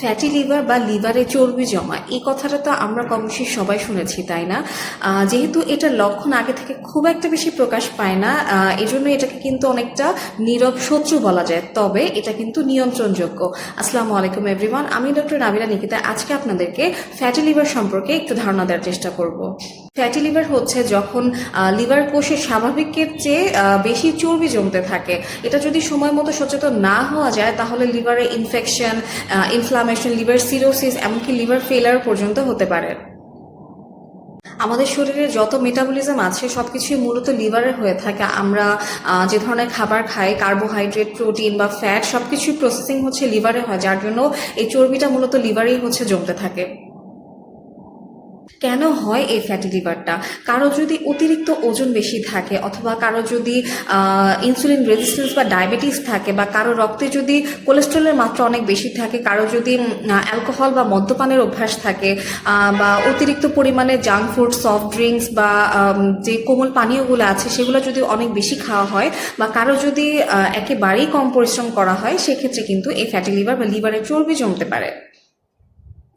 Fatty liver বা লিভারে চর্বি জমা, এই কথাটা তো আমরা কম বেশি সবাই শুনেছি, তাই না? যেহেতু এটা লক্ষণ আগে থেকে খুব একটা বেশি প্রকাশ পায় না এজন্য এটাকে কিন্তু অনেকটা নীরব শত্রু বলা যায়, তবে এটা কিন্তু নিয়ন্ত্রণযোগ্য। আসসালামু আলাইকুম এভরিওয়ান আমি ডক্টর নাবিলা নিকিতা। আজকে আপনাদেরকে ফ্যাটি লিভার সম্পর্কে একটু ধারণা দেওয়ার চেষ্টা করব। ফ্যাটি লিভার হচ্ছে যখন লিভার কোষে স্বাভাবিকের চেয়ে বেশি চর্বি জমতে থাকে। এটা যদি সময় মতো সচেতন না হওয়া যায়, তাহলে লিভারে ইনফেকশন ইনফ্লামেশন লিভার সিরোসিস এমনকি লিভার ফেলার পর্যন্ত হতে পারে। আমাদের শরীরে যত মেটাবলিজম আছে সব কিছুই মূলত লিভারের হয়ে থাকে। আমরা যে ধরনের খাবার খাই কার্বোহাইড্রেট প্রোটিন বা ফ্যাট সব কিছুই প্রসেসিং হচ্ছে লিভারে হয়, যার জন্য এই চর্বিটা মূলত লিভারেই হচ্ছে জমতে থাকে। কেন হয় এই ফ্যাটি লিভারটা কারও যদি অতিরিক্ত ওজন বেশি থাকে অথবা কারও যদি ইনসুলিন রেজিস্ট্যান্স বা ডায়াবেটিস থাকে বা কারও রক্তে যদি কোলেস্ট্রলের মাত্রা অনেক বেশি থাকে, কারও যদি অ্যালকোহল বা মদ্যপানের অভ্যাস থাকে বা অতিরিক্ত পরিমাণে জাঙ্ক ফুড সফট ড্রিঙ্কস বা যে কোমল পানীয়গুলো আছে সেগুলো যদি অনেক বেশি খাওয়া হয় বা কারও যদি একেবারেই কম পরিশ্রম করা হয়, সেক্ষেত্রে কিন্তু এই ফ্যাটি লিভার বা লিভারের চর্বি জমতে পারে।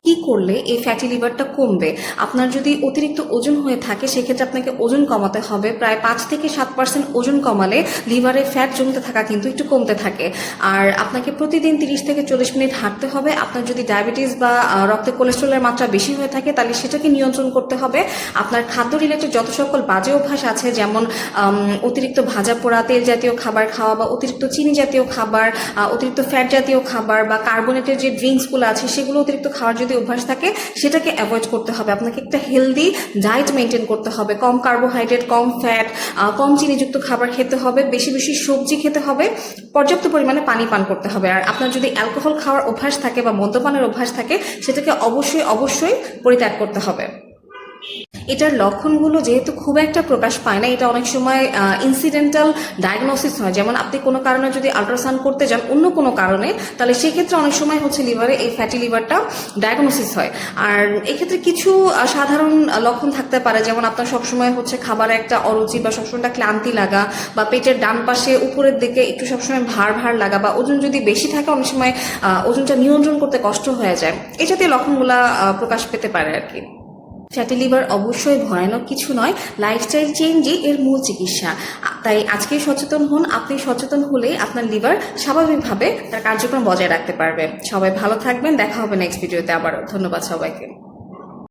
কি করলে এই ফ্যাটি লিভারটা কমবে? আপনার যদি অতিরিক্ত ওজন হয়ে থাকে, সেক্ষেত্রে আপনাকে ওজন কমাতে হবে। প্রায় পাঁচ থেকে সাত পার্সেন্ট ওজন কমালে লিভারে ফ্যাট জমতে থাকা কিন্তু একটু কমতে থাকে। আর আপনাকে প্রতিদিন তিরিশ থেকে চল্লিশ মিনিট হাঁটতে হবে। আপনার যদি ডায়াবেটিস বা রক্তে কোলেস্ট্রলের মাত্রা বেশি হয়ে থাকে, তাহলে সেটাকে নিয়ন্ত্রণ করতে হবে। আপনার খাদ্য রিলেটেড যত সকল বাজে অভ্যাস আছে, যেমন অতিরিক্ত ভাজা পোড়া, তেল জাতীয় খাবার খাওয়া বা অতিরিক্ত চিনি জাতীয় খাবার অতিরিক্ত ফ্যাট জাতীয় খাবার বা কার্বোনেটেড যে ড্রিঙ্কসগুলো আছে, সেগুলো অতিরিক্ত খাওয়ার যদি অভ্যাস থাকে, সেটাকে অ্যাভয়েড করতে হবে। আপনাকে একটা হেলদি ডায়েট মেনটেন করতে হবে। কম কার্বোহাইড্রেট কম ফ্যাট কম চিনিযুক্ত খাবার খেতে হবে, বেশি বেশি সবজি খেতে হবে, পর্যাপ্ত পরিমাণে পানি পান করতে হবে। আর আপনার যদি অ্যালকোহল খাওয়ার অভ্যাস থাকে বা মদ্যপানের অভ্যাস থাকে, সেটাকে অবশ্যই অবশ্যই পরিত্যাগ করতে হবে। এটার লক্ষণগুলো যেহেতু খুব একটা প্রকাশ পায় না, এটা অনেক সময় ইনসিডেন্টাল ডায়াগনোসিস হয়। যেমন আপনি কোনো কারণে যদি আল্ট্রাসাউন্ড করতে যান অন্য কোনো কারণে, তাহলে সেক্ষেত্রে অনেক সময় হচ্ছে লিভারে এই ফ্যাটি লিভারটা ডায়াগনোসিস হয়। আর এক্ষেত্রে কিছু সাধারণ লক্ষণ থাকতে পারে। যেমন আপনার সবসময় হচ্ছে খাবারে একটা অরুচি বা সবসময় একটা ক্লান্তি লাগা বা পেটের ডান পাশে উপরের দিকে একটু সবসময় ভার ভার লাগা বা ওজন যদি বেশি থাকে, অনেক সময় ওজনটা নিয়ন্ত্রণ করতে কষ্ট হয়ে যায়। এই জাতীয় লক্ষণগুলা প্রকাশ পেতে পারে আর কি। ফ্যাটি লিভার অবশ্যই ভয়ানক কিছু নয় লাইফস্টাইল চেঞ্জই এর মূল চিকিৎসা। তাই আজকে সচেতন হন, আপনি সচেতন হলে আপনার লিভার স্বাভাবিকভাবে তার কার্যক্রম বজায় রাখতে পারবে। সবাই ভালো থাকবেন, দেখা হবে নেক্সট ভিডিওতে আবারও। ধন্যবাদ সবাইকে।